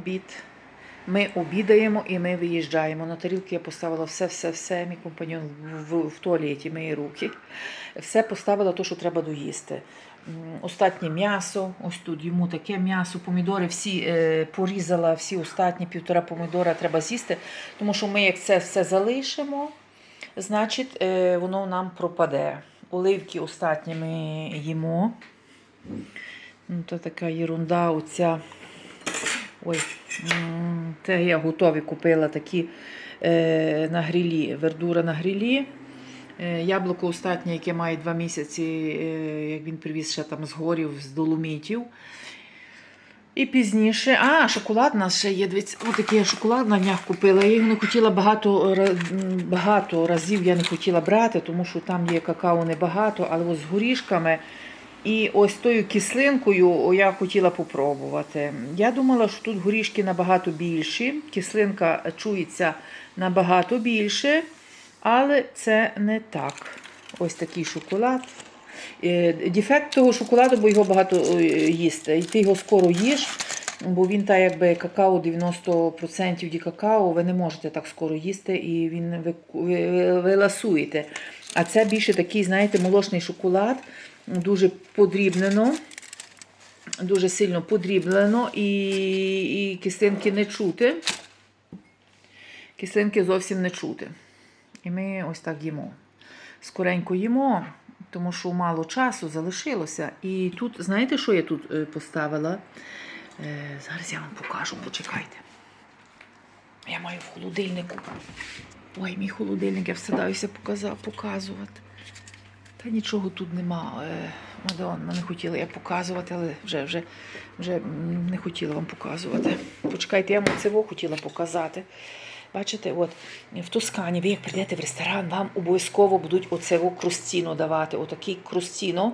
обід. Ми обідаємо і ми виїжджаємо. На тарілки я поставила все-все-все. Мій компаньон в, в, туалеті миє руки. Все поставила те, що треба доїсти. Остатнє м'ясо, ось тут йому таке м'ясо, помідори всі е, порізала, всі остатні півтора помідора треба з'їсти, тому що ми як це все залишимо, значить е, воно нам пропаде. Оливки остатні ми їмо. Ну, то така єрунда оця. Ой, це я готові купила такі е, на грилі, вердура на грилі. Е, яблуко остатнє, яке має два місяці, е, як він привіз ще там з горів, з доломітів. І пізніше, а, шоколад у нас ще є. Дивіться, отакий я шоколад на днях купила. Я його не хотіла багато, багато разів я не хотіла брати, тому що там є какао небагато, але ось з горішками. І ось тою кислинкою я хотіла попробувати. Я думала, що тут горішки набагато більші, кислинка чується набагато більше, але це не так. Ось такий шоколад. Е, Дефект того шоколаду, бо його багато е, їсти. І ти його скоро їш, бо він та якби какао 90% ді какао, ви не можете так скоро їсти і він ви, ви, ви, ви ласуєте. А це більше такий, знаєте, молочний шоколад, дуже подрібнено. Дуже сильно подріблено і, і кислинки не чути. Кислинки зовсім не чути. І ми ось так їмо. Скоренько їмо, тому що мало часу залишилося. І тут, знаєте, що я тут е, поставила? Е, Зараз я вам покажу, почекайте. Я маю в холодильнику. Ой, мій холодильник, я показа- показувати. Та нічого тут нема. Мадонна, не хотіла я показувати, але вже, вже, вже не хотіла вам показувати. Почекайте, я вам це хотіла показати. Бачите, от в Тоскані, ви як прийдете в ресторан, вам обов'язково будуть оце крустіно давати. Отакий крустіно.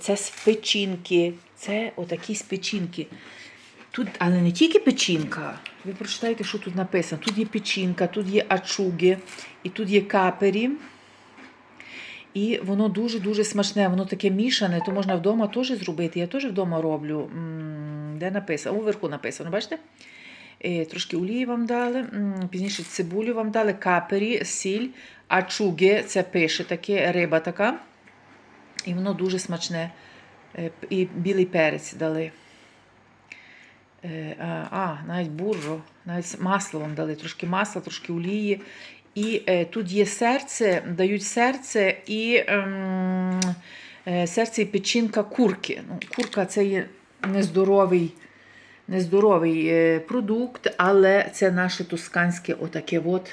Це з печінки. Це отакі з печінки. Тут, але не тільки печінка. Ви прочитайте, що тут написано. Тут є печінка, тут є ачуги, і тут є капері. І воно дуже-дуже смачне, воно таке мішане, то можна вдома теж зробити. Я теж вдома роблю. Де написано? Уверху написано, бачите? Е, Трошки олії вам дали, пізніше цибулю вам дали, капері, сіль, ачуги, це пише таке, риба така. І воно дуже смачне. Е, І білий перець дали. Е, А, навіть бурро, навіть масло вам дали, трошки масла, трошки олії. І е, тут є серце, дають серце і ем, е, серце і печінка курки. Ну, курка це є нездоровий, нездоровий е, продукт, але це наше тосканське отаке от.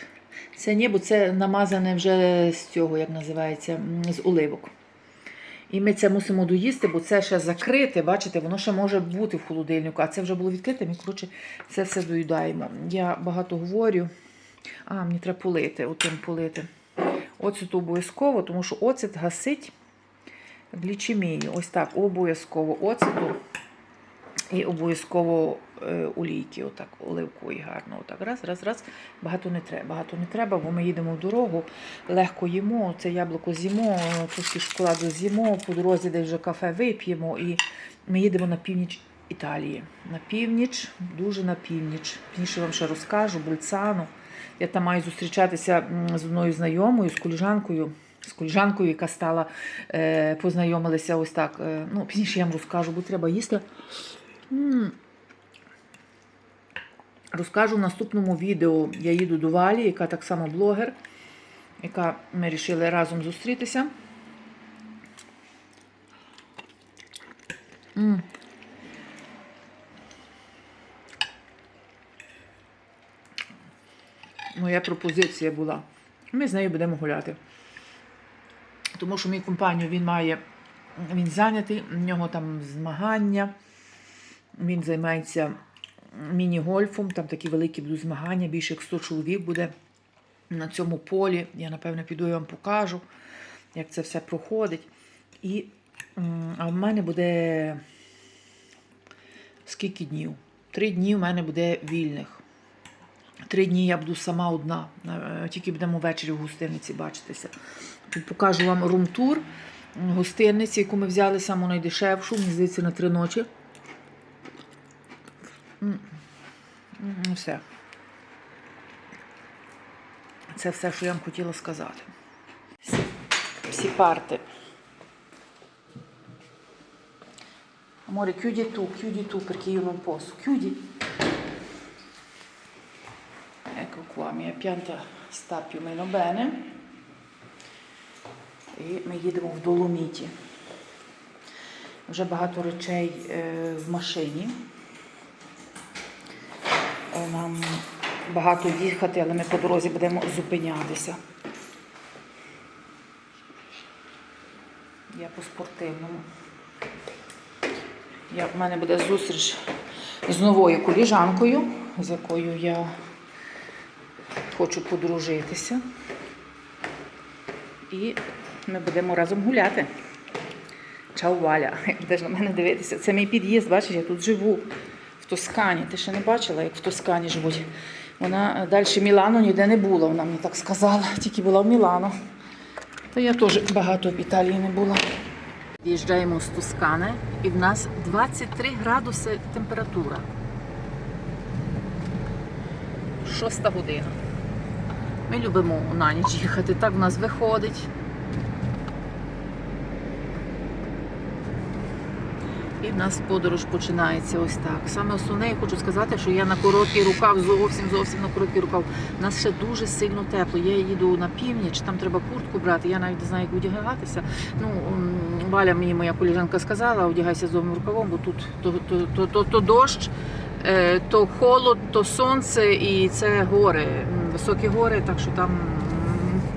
Це ні, це намазане вже з цього, як називається, з оливок. І ми це мусимо доїсти, бо це ще закрите, бачите, воно ще може бути в холодильнику, а це вже було відкрите. Ми, коротше, це все доїдаємо. Я багато говорю. А, мені треба полити, отим полити. Оцет обов'язково, тому що оцет гасить глічемію. Ось так, обов'язково оцету і обов'язково е, олійки, отак, оливкової гарно. Отак. Раз, раз, раз. Багато не треба. Багато не треба, бо ми їдемо в дорогу, легко їмо. Це яблуко з'їмо, трошки шоколаду з'їмо, по дорозі десь вже кафе вип'ємо. І ми їдемо на північ Італії. На північ, дуже на північ. Пізніше вам ще розкажу, Больцану. Я там маю зустрічатися з одною знайомою, з коліжанкою. З коліжанкою, яка стала, е, познайомилися ось так. Е, ну, пізніше я вам розкажу, бо треба їсти. Розкажу в наступному відео. Я їду до Валі, яка так само блогер, яка ми вирішили разом зустрітися. М. Моя пропозиція була. Ми з нею будемо гуляти. Тому що мій компанію він має, він зайнятий, в нього там змагання. Він займається міні-гольфом, там такі великі будуть змагання, більше як 100 чоловік буде на цьому полі. Я, напевно, піду і вам покажу, як це все проходить. І, а в мене буде скільки днів? Три дні в мене буде вільних. Три дні я буду сама одна. Е, Тільки будемо ввечері в гостиниці бачитися. Покажу вам рум-тур гостиниці, яку ми взяли саму найдешевшу, мені здається, на три ночі. Все. Це все, що я вам хотіла сказати. Всі парти. Amore, chiudi tu, chiudi tu perché io non posso. Chiudi. Qua, mia pianta sta più o meno bene. І ми їдемо в Доломіті. Вже багато речей в машині. Нам багато їхати, але ми по дорозі будемо зупинятися. Я по спортивному. Я, в мене буде зустріч з новою коліжанкою, з якою я хочу подружитися. І ми будемо разом гуляти. Чао, Валя, як будеш на мене дивитися. Це мій під'їзд, бачиш, я тут живу в Тоскані. Ти ще не бачила, як в Тоскані живуть. Вона далі Мілану ніде не була, вона мені так сказала, тільки була в Мілану. Та я теж багато в Італії не була. В'їжджаємо з Тоскани і в нас 23 градуси температура. Шоста година. Ми любимо на ніч їхати, так в нас виходить. І в нас подорож починається ось так. Саме основне, я хочу сказати, що я на короткий рукав, зовсім зовсім на короткий рукав. У нас ще дуже сильно тепло. Я їду на північ, там треба куртку брати. Я навіть не знаю, як одягатися. Ну, Валя мені моя коліжанка сказала, одягайся з довгим рукавом, бо тут то, то, то, то, то дощ, е, то холод, то сонце і це гори, м, високі гори, так що там.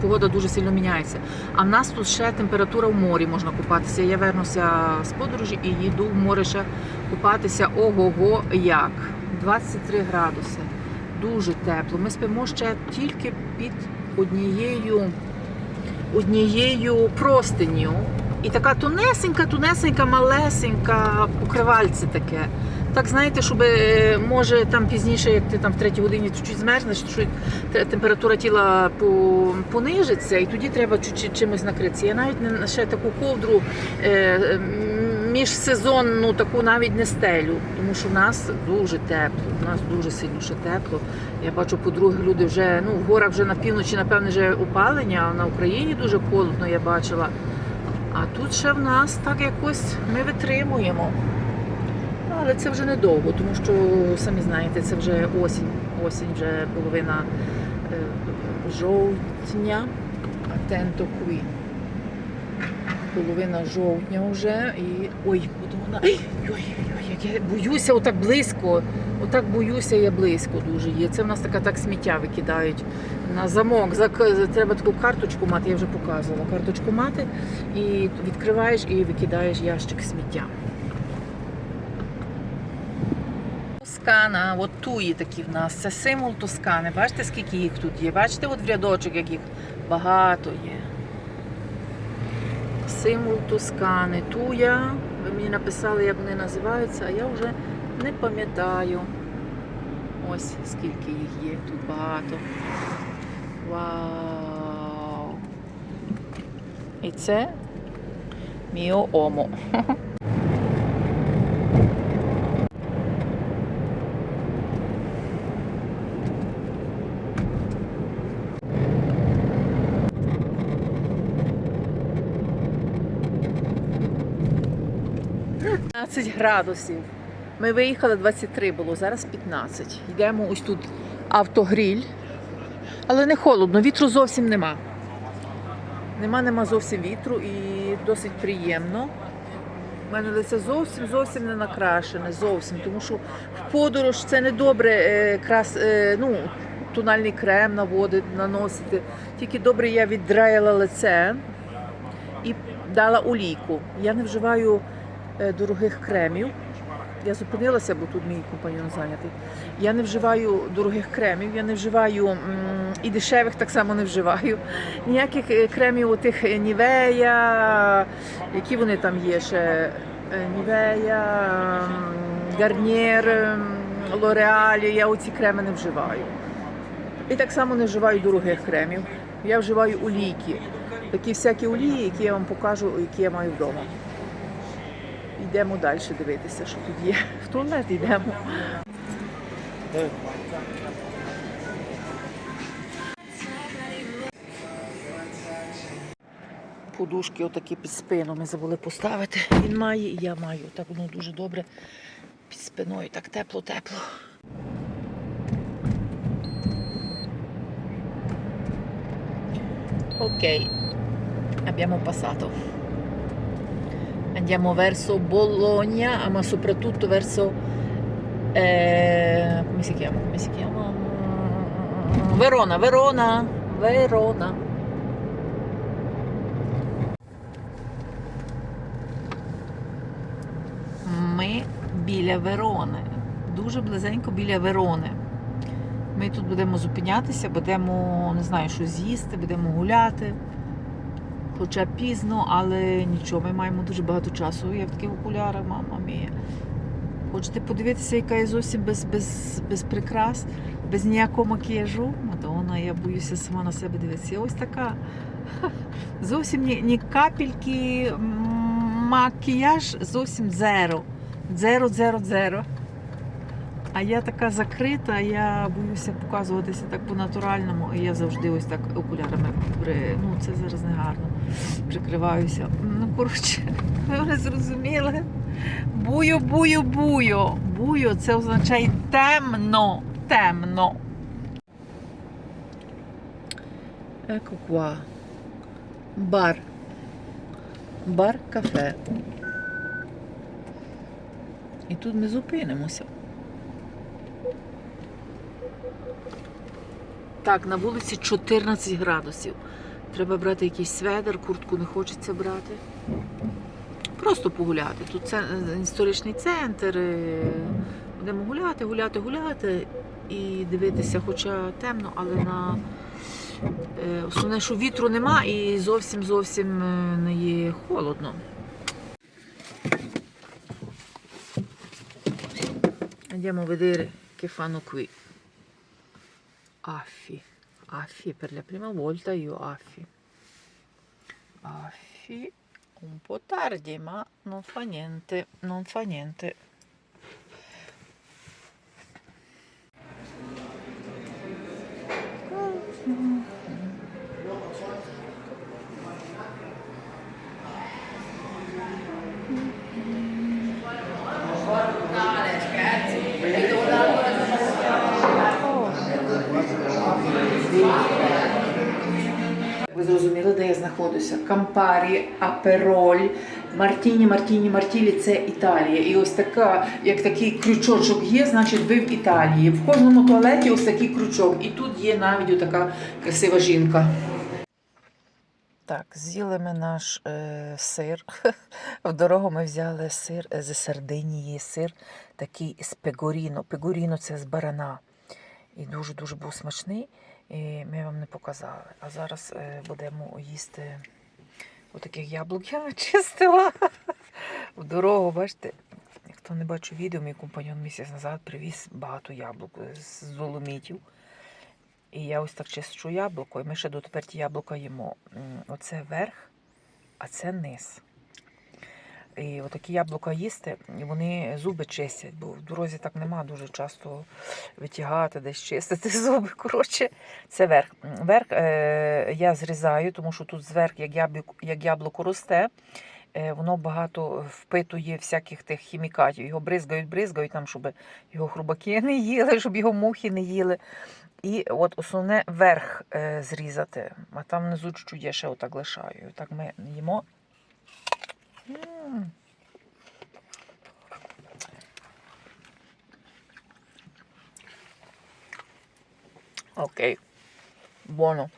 Погода дуже сильно міняється. А в нас тут ще температура в морі можна купатися. Я вернуся з подорожі і їду в море ще купатися. Ого-го, як 23 градуси. Дуже тепло. Ми спимо ще тільки під однією, однією простиню. І така тунесенька, тунесенька, малесенька покривальце таке. Так знаєте, щоб е, може там пізніше, як ти там в третій годині чуть змерзнеш, що температура тіла понижиться, і тоді треба чуть чимось накритися. Я навіть не ще таку ковдру е, міжсезонну таку навіть не стелю, тому що в нас дуже тепло. У нас дуже сильно ще тепло. Я бачу, по-друге, люди вже ну в горах вже на півночі, напевне, вже опалення, а на Україні дуже холодно, я бачила. А тут ще в нас так якось ми витримуємо. Але це вже недовго, тому що самі знаєте, це вже осінь. Осінь вже половина е, жовтня, а тенто кві. Половина жовтня вже і. Ой, будемо на. Ой, ой, ой, як я боюся отак близько. Отак боюся я близько дуже є. Це в нас така так сміття викидають на замок. Треба таку карточку мати, я вже показувала. Карточку мати і відкриваєш і викидаєш ящик сміття. Тоскана, от туї такі в нас. Це символ Тоскани. Бачите, скільки їх тут є? Бачите, от в рядочок, як їх багато є. Символ Тоскани. Туя. Ви мені написали, як вони називаються, а я вже не пам'ятаю. Ось скільки їх є. Тут багато. Вау! І це Міо 15 градусів. Ми виїхали 23 було, зараз 15. Йдемо ось тут автогріль. Але не холодно, вітру зовсім нема. Нема, нема зовсім вітру і досить приємно. У мене лице зовсім зовсім не накрашене, зовсім. Тому що в подорож це не добре е, крас, е, ну, тональний крем наводити, наносити. Тільки добре я віддраїла лице і дала олійку. Я не вживаю дорогих кремів. Я зупинилася, бо тут мій компаньон зайнятий. Я не вживаю дорогих кремів, я не вживаю і дешевих так само не вживаю. Ніяких е, кремів отих е, Нівея, які вони там є ще. Е, Нівея, Гарнір, Лореалі, я оці креми не вживаю. І так само не вживаю дорогих кремів. Я вживаю олійки. Такі всякі олії, які я вам покажу, які я маю вдома. Йдемо далі дивитися, що тут є. В туалет йдемо. Подушки отакі під спину ми забули поставити. Він має і я маю. Так воно дуже добре під спиною, так тепло-тепло. Ok, abbiamo passato. Andiamo verso Bologna, ma soprattutto verso... eh, come si chiama? Come si chiama? Verona, Verona, Verona. Ми біля Верони. Дуже близенько біля Верони. Ми тут будемо зупинятися, будемо, не знаю, що з'їсти, будемо гуляти. Хоча пізно, але нічого, ми маємо дуже багато часу. Я в таких окулярах, мама мія. Хочете подивитися, яка я зовсім без, без, без прикрас, без ніякого макіяжу? Мадонна, я боюся сама на себе дивитися. Ось така. Зовсім ні, ні капельки макіяж, зовсім зеро. Дзеро, дзеро, дзеро. А я така закрита, я боюся показуватися так по-натуральному, і я завжди ось так окулярами при... ну це зараз не гарно. Прикриваюся. Ну, коротше, ви мене зрозуміли. Бую, бую, бую. Бую це означає темно. Темно. Ecco qua. Бар. Бар кафе. І тут ми зупинимося. Так, на вулиці 14 градусів. Треба брати якийсь сведер, куртку не хочеться брати. Просто погуляти. Тут це е, історичний центр. е, Будемо гуляти, гуляти, гуляти і дивитися, хоча темно, але на е, основне, що вітру нема і зовсім зовсім не є холодно. Andiamo a vedere che fanno qui. Affi. Affi per la prima volta io affi. Affi un po' tardi, ma non fa niente, non fa niente. Ви де? Кампарі, Апероль, Мартіні, Мартіні, Мартілі це Італія. І ось така, як такий крючочок є, значить ви в Італії. В кожному туалеті ось такий крючок. І тут є навіть така красива жінка. Так, з'їли ми наш е, сир. В дорогу ми взяли сир е, з Сардинії, сир такий з пегоріно. Пегоріно це з барана. І дуже-дуже був смачний. І ми вам не показали. А зараз е, будемо їсти отаких яблук я начистила. В дорогу, бачите, хто не бачив відео, мій компаньон місяць назад привіз багато яблук з доломітів. І я ось так чищу яблуко, і ми ще дотепер ті яблука їмо. Оце верх, а це низ. І отакі яблука їсти, і вони зуби чистять, бо в дорозі так нема дуже часто витягати, десь чистити зуби. Коротше, це верх. Верх е, я зрізаю, тому що тут зверх, як яблуко, як яблуко росте, е, воно багато впитує всяких тих хімікатів. Його бризгають, бризгають, там, щоб його хрубаки не їли, щоб його мухи не їли. І от основне верх е, зрізати, а там внизу чуть є ще отак лишаю. І Так ми їмо. Okay, Bueno.